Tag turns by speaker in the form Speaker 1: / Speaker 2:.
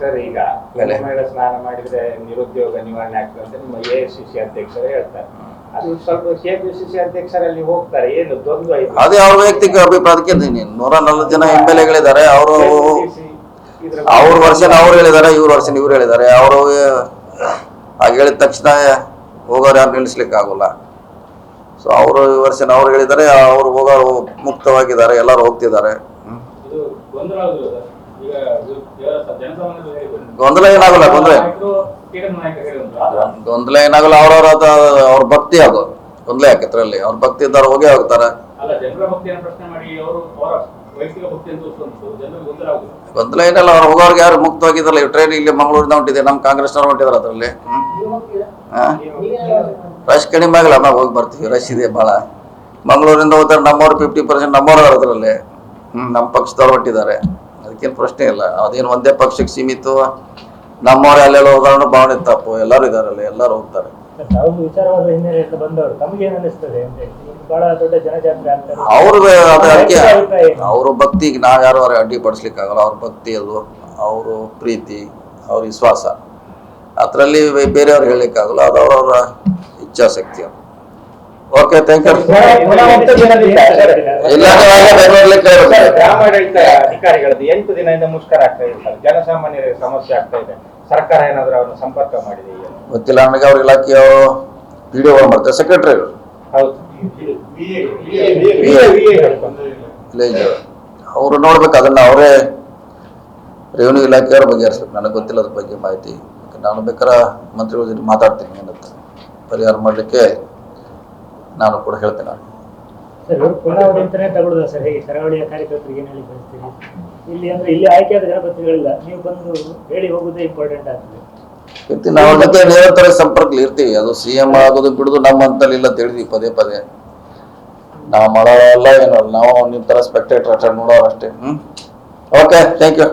Speaker 1: Sir ಈಗ
Speaker 2: ಮೇಲೆ.
Speaker 1: ಸ್ನಾನ ಮಾಡಿದ್ರೆ ನಿರುದ್ಯೋಗ ನಿವಾರಣೆ ಆಗ್ತದೆ ಅಂತ ನಿಮ್ಮ ಎ ಸಿ ಸಿ ಅಧ್ಯಕ್ಷರೇ ಹೇಳ್ತಾರೆ. ಅದು ಸ್ವಲ್ಪ ಅಧ್ಯಕ್ಷರಲ್ಲಿ ಹೋಗ್ತಾರೆ ಏನು ದ್ವಂದ್ವ
Speaker 2: ಅದೇ ಅವ್ರ ವೈಯಕ್ತಿಕ ಅಭಿಪ್ರಾಯಕ್ಕೆ ನೂರ ನಲ್ವತ್ತು ಜನ ಎಂ ಎಲ್ ಎಗಳಿದ್ದಾರೆ ಅವರು ಅವ್ರ ವರ್ಷನ ಅವ್ರು ಹೇಳಿದ್ದಾರೆ ಇವ್ರ ವರ್ಷನ ಇವ್ರು ಹೇಳಿದ್ದಾರೆ. ಅವರು ಹಾಗೆ ಹೇಳಿದ ತಕ್ಷಣ ಹೋಗೋರು ಯಾರು ನಿಲ್ಲಿಸ್ಲಿಕ್ಕೆ ಆಗೋಲ್ಲ. ಸೊ ಅವರು ಈ ವರ್ಷನ ಅವ್ರು ಹೇಳಿದ್ದಾರೆ ಅವ್ರು ಹೋಗೋರು ಮುಕ್ತವಾಗಿದ್ದಾರೆ ಎಲ್ಲರೂ ಹೋಗ್ತಿದ್ದಾರೆ.
Speaker 3: ಗೊಂದಲ
Speaker 2: ಏನಾಗಲ್ಲ, ಗೊಂದಲ. ಗೊಂದಲ ಏನಾಗಲ್ಲ, ಅವ್ರವ್ರ ಅವ್ರ ಭಕ್ತಿ ಅದು. ಗೊಂದಲ ಯಾಕೆ ಇದ್ರಲ್ಲಿ? ಅವ್ರ ಭಕ್ತಿ ಇದ್ದವ್ರು ಹೋಗಿ ಹೋಗ್ತಾರೆ.
Speaker 3: ಗೊಂದಲ
Speaker 2: ಏನಲ್ಲ, ಅವ್ರು ಹೋಗೋರ್ಗೆ ಯಾರು ಮುಕ್ತವಾಗಿದ್ರಲ್ಲ? ಟ್ರೈನ್ ಇಲ್ಲಿ ಮಂಗಳೂರಿಂದ ಹೊಂಟಿದೆ ನಮ್ಮ ಕಾಂಗ್ರೆಸ್ನವ್ರು ಹೊಂಟಿದ್ದಾರೆ ಅದರಲ್ಲಿ. ರಶ್ ಕಡಿಮೆ ಆಗಲ್ಲ, ನಾವು ಹೋಗಿ ಬರ್ತೀವಿ. ರಶ್ ಇದೆ ಭಾಳ. ಮಂಗಳೂರಿಂದ ಹೋಗ್ತಾರೆ ನಮ್ಮವ್ರು ಫಿಫ್ಟಿ ಪರ್ಸೆಂಟ್ ನಮ್ಮವ್ರು ಅದರಲ್ಲಿ. ಹ್ಞೂ ನಮ್ಮ ಪಕ್ಷದವ್ರು ಹೊಟ್ಟಿದ್ದಾರೆ ಅದಕ್ಕೇನು ಪ್ರಶ್ನೆ ಇಲ್ಲ. ಅದೇನು ಒಂದೇ ಪಕ್ಷಕ್ಕೆ ಸೀಮಿತ? ನಮ್ಮವ್ರು ಅಲ್ಲೆಲ್ಲ ಹೋಗೋಣ ಭಾವನೆ ತಪ್ಪು. ಎಲ್ಲರೂ ಇದಾರಲ್ಲ ಎಲ್ಲರೂ ಹೋಗ್ತಾರೆ.
Speaker 4: ತಾವು ವಿಚಾರವಾದ ಹಿನ್ನೆಲೆಯಿಂದ ಬಂದವರು ತಮಗೇನು ಅನಿಸ್ತದೆ ಅಂದ್ರೆ ಬಹಳ ದೊಡ್ಡ ಜನಜಾತ್ರೆ ಆಗ್ತದೆ
Speaker 2: ಅವ್ರ ಅದು ಅದಕ್ಕೆ?
Speaker 4: ಅವ್ರ
Speaker 2: ಭಕ್ತಿಗೆ ನಾವು ಯಾರು ಅವ್ರಿಗೆ ಅಡ್ಡಿಪಡಿಸ್ಲಿಕ್ಕಾಗಲ್ಲ. ಅವ್ರ ಭಕ್ತಿ ಅದು ಅವರು ಪ್ರೀತಿ ಅವ್ರ ವಿಶ್ವಾಸ. ಅದರಲ್ಲಿ ಬೇರೆಯವ್ರಿಗೆ ಹೇಳಲಿಕ್ಕಾಗಲ್ಲ ಅದು ಅವ್ರವ್ರ ಇಚ್ಛಾಶಕ್ತಿ ಅದು. ಓಕೆ ಥ್ಯಾಂಕ್ ಯು
Speaker 1: ಗ್ರಾಮಾಡಳಿತ ಅಧಿಕಾರಿಗಳದ್ದು ಎಂಟು ದಿನದಿಂದ ಮುಷ್ಕರ ಆಗ್ತಾ ಇದೆ ಸರ್. ಜನಸಾಮಾನ್ಯರಿಗೆ ಸಮಸ್ಯೆ ಆಗ್ತಾ ಇದೆ. ಸರ್ಕಾರ ಏನಾದ್ರೂ ಅವ್ರನ್ನ ಸಂಪರ್ಕ ಮಾಡಿದೆ?
Speaker 2: ಗೊತ್ತಿಲ್ಲ ನನಗೆ ಅವ್ರ ಇಲಾಖೆಯ ಪಿ ಡಿ ಮಾಡ್ತಾರೆ. ಸೆಕ್ರೆಟರಿಗಳು ಅವರು. ನೋಡ್ಬೇಕು ಅದನ್ನ ಅವರೇ ರೆವಿನ್ಯೂ ಇಲಾಖೆಯವ್ರ ಬಗೆಹರಿಸ್ಬೇಕು ನನಗೆ ಗೊತ್ತಿಲ್ಲ ಅದ್ರ ಬಗ್ಗೆ ಮಾಹಿತಿ. ನಾನು ಬೇಕಾದ್ರೆ ಮಂತ್ರಿಗಳ ಜೊತೆ ಮಾತಾಡ್ತೀನಿ. ಏನಂತ ಪರಿಹಾರ ಮಾಡಲಿಕ್ಕೆ ನಾನು ಕೂಡ ಹೇಳ್ತೇನೆ
Speaker 4: ಆಯ್ಕೆಯಾದ ಜನಪ್ರತಿನಿಧಿಗಳಿಲ್ಲ ನೀವು
Speaker 2: ನಿರಂತರ ಸಂಪರ್ಕ ಇರ್ತೀವಿ ಅದು ಸಿ ಎಂ ಆಗೋದು ಬಿಡುದು ನಮ್ಮ ಅಂತಲ್ಲಿ ಇಲ್ಲ ತಿಳಿದ್ವಿ ಪದೇ ಪದೇ. ನಾವು ಮಾಡೋಲ್ಲ ಏನಲ್ಲ ನಾವು ನಿಮ್ಮ ತರ ಸ್ಪೆಕ್ಟೇಟರ್ ಅಷ್ಟೇ ನೋಡೋರು ಅಷ್ಟೇ. ಹ್ಞೂ ಓಕೆ ಥ್ಯಾಂಕ್ ಯು